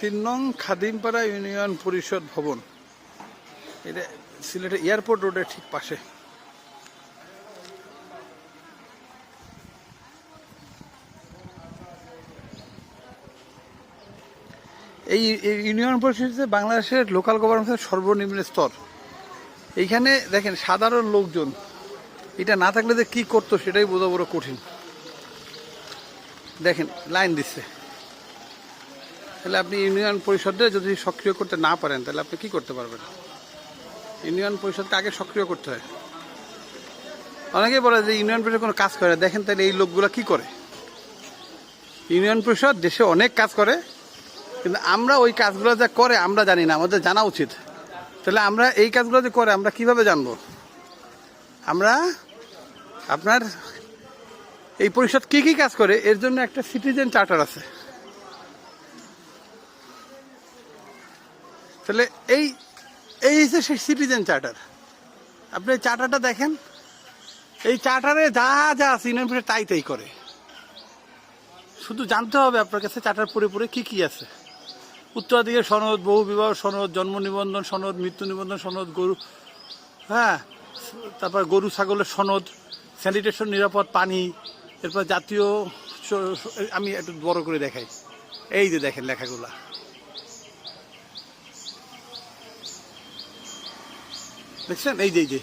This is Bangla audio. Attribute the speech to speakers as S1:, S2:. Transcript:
S1: তিন নং খাদিমপাড়া ইউনিয়ন পরিষদ ভবন। এটা সিলেটের এয়ারপোর্ট রোডের ঠিক পাশে। এই ইউনিয়ন পরিষদ বাংলাদেশের লোকাল গভর্নমেন্টের সর্বনিম্ন স্তর। এইখানে দেখেন সাধারণ লোকজন। এটা না থাকলে যে কী করতো সেটাই বোঝা বড় কঠিন। দেখেন, লাইন দিচ্ছে। তাহলে আপনি ইউনিয়ন পরিষদে যদি সক্রিয় করতে না পারেন, তাহলে আপনি কি করতে পারবেন? ইউনিয়ন পরিষদকে আগে সক্রিয় করতে হয়। অনেকেই বলে যে ইউনিয়ন পরিষদ কোনো কাজ করে দেখেন তাহলে এই লোকগুলো কি করে? ইউনিয়ন পরিষদ দেশে অনেক কাজ করে, কিন্তু আমরা ওই কাজগুলো যা করে, আমরা জানি না, আমাদের জানা উচিত। তাহলে আমরা এই কাজগুলো যে করে, আমরা কীভাবে জানব? আমরা আপনার এই পরিষদ কি কি কাজ করে, এর জন্য একটা সিটিজেন চার্টার আছে। তাহলে এই এই হচ্ছে সেই সিটিজেন চার্টার আপনি চার্টারটা দেখেন, এই চার্টারে যা যা আছে ইউনিয়ন তাই তাই করে। শুধু জানতে হবে আপনার কাছে চার্টার পরে পরে কী কী আছে। উত্তরাধিকার সনদ, বহু বিবাহ সনদ, জন্ম নিবন্ধন সনদ, মৃত্যু নিবন্ধন সনদ, গরু হ্যাঁ তারপর গরু, ছাগলের সনদ স্যানিটেশন নিরাপদ, পানি, এরপর জাতীয় আমি একটু বড় করে দেখাই। এই যে দেখেন লেখাগুলা। দেখছেন এই যে এই যে